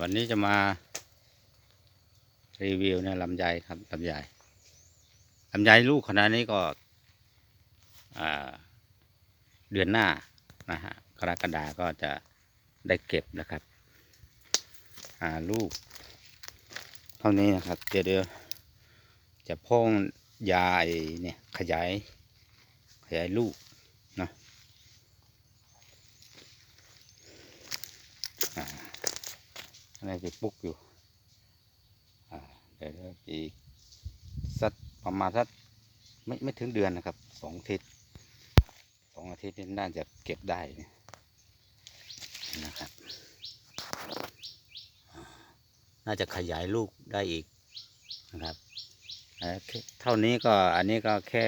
วันนี้จะมารีวิวเนี่ยลำไยครับลำไยลำไยลูกขนาดนี้ก็เดือนหน้านะฮะกรกฎาก็จะได้เก็บนะครับลูก เท่านี้นะครับ เดี๋ยวเดี๋ยวจะพ่นยาไอ้เนี่ยขยายขยายลูกเนาะอ่า อะไรจะปุกอยู่เดี๋ยวเดี๋ยวอีกสักประมาณสักไม่ไม่ถึงเดือนนะครับสองอาทิตย์สองอาทิตย์นี่น่าจะเก็บได้นะครับ น่าจะขยายลูกได้อีกนะครับเอ่อแค่เท่านี้ก็อันนี้ก็แค่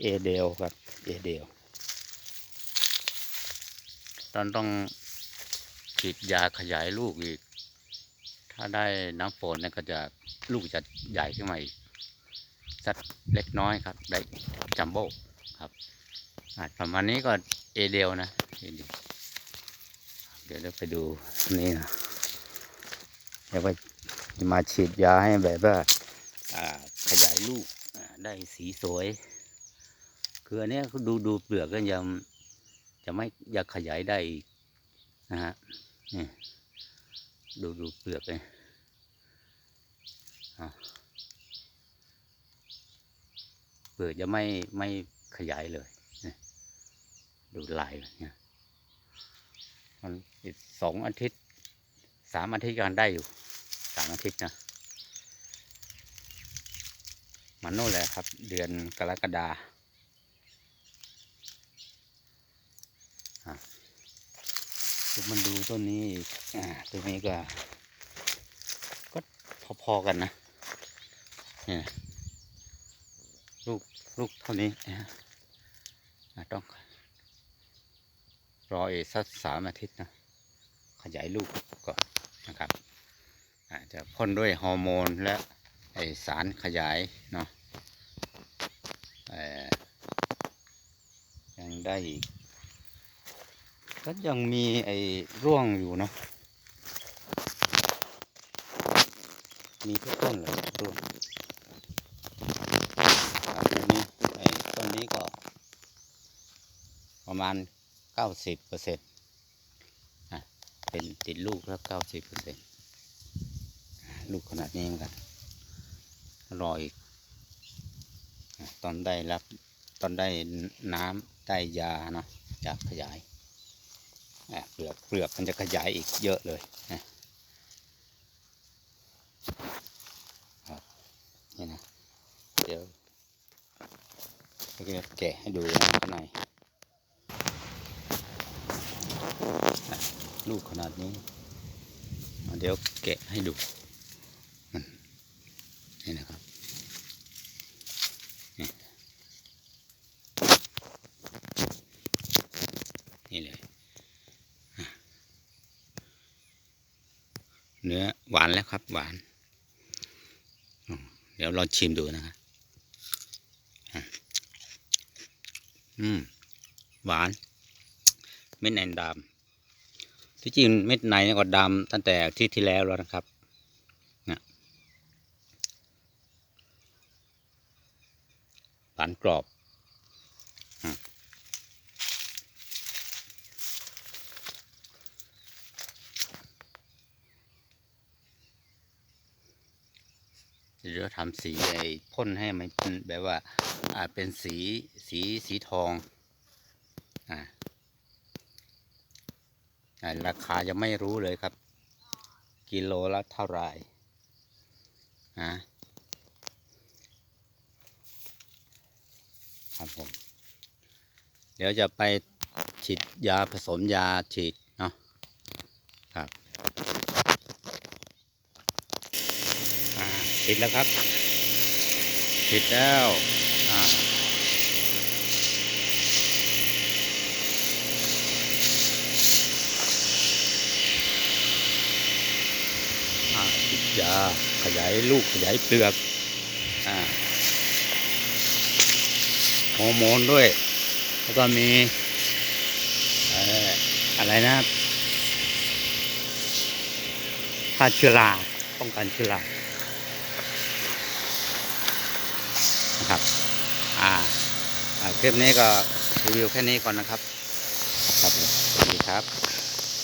เอเดลครับเอเดลตอนต้อง ฉีดยาขยายลูกอีก ถ้าได้น้ำฝนเนี่ยก็จะลูกจะใหญ่ขึ้นมาอีกสักเล็กน้อยครับ ได้จัมโบ้ครับอาจประมาณนี้ก็เอเดียวนะเอเดียวเดี๋ยวเราไปดูนี่นะเดี๋ยวไปมาฉีดยาให้แบบว่าขยายลูกได้สีสวย คืออันนี้ดูดูเปลือกก็ยังจะไม่อยากขยายได้อีกนะฮะ ดูดูเปลือกเลยเปลือกจะไม่ไม่ขยายเลย ดูลายเนี่ยมันอีกสองอาทิตย์สามอาทิตย์กันได้อยู่สามอาทิตย์นะมันโน่นแหละครับ เดือนกรกฎาอะ เดี๋ยวมันดูต้นนี้อีกอ่าต้นนี้ก็ ก็พอๆกันนะเนี่ยลูกลูกเท่านี้นะต้อง รออีกสักสามอาทิตย์นะ ขยายลูกก่อนนะครับอาจจะพ่นด้วยฮอร์โมนและไอสารขยายเนาะเอ่ยังได้อีก ก็ยังมีไอ้ร่วงอยู่นะ มีทุกต้นเลยร่วงอันนี้ไอ้ต้นนี้ก็ ประมาณเก้าสิบเปอร์เซ็นต์เป็นติดลูกแล้วเก้าสิบเปอร์เซ็นต์ลูกขนาดนี้เหมือนกันรออีกอะตอนได้รับ ตอนได้น้ำได้ยาเนาะจากขยาย เปลือกเปลือกมันจะขยายอีกเยอะเลยนะครับนี่นะเดี๋ยวจะแกะให้ดูข้างในลูกขนาดนี้ เดี๋ยวแกะให้ดูนี่นะครับนี่เลย เนื้อหวานแล้วครับ หวาน เดี๋ยวลองชิมดูนะครับอืม หวาน เม็ดในดำที่จริงเม็ดในก็ดำตั้งแต่อที่ที่แล้วแล้วนะครับนะหวานกรอบ ดี๋ยวทำสีไอ้พ่นให้มันเป็นแบบว่าอ่าเป็นสีสีสีทองอ่าอ่าราคายังไม่รู้เลยครับ กิโลละเท่าไหร่อ่าครับผม เดี๋ยวจะไปฉีดยาผสมยาฉีดเนาะครับอ่า ติดแล้วครับ ติดแล้วอ่าอ่าฉีดยาขยายลูกขยายเปลือกอ่าฮอร์โมนด้วย แล้วก็มีเอ่ออะไรนะฆ่าเชื้อราป้องกันเชื้อรา นะครับอ่าอ่าคลิปนี้ก็รีวิวแค่นี้ก่อนนะครับครับสวัสดีครับ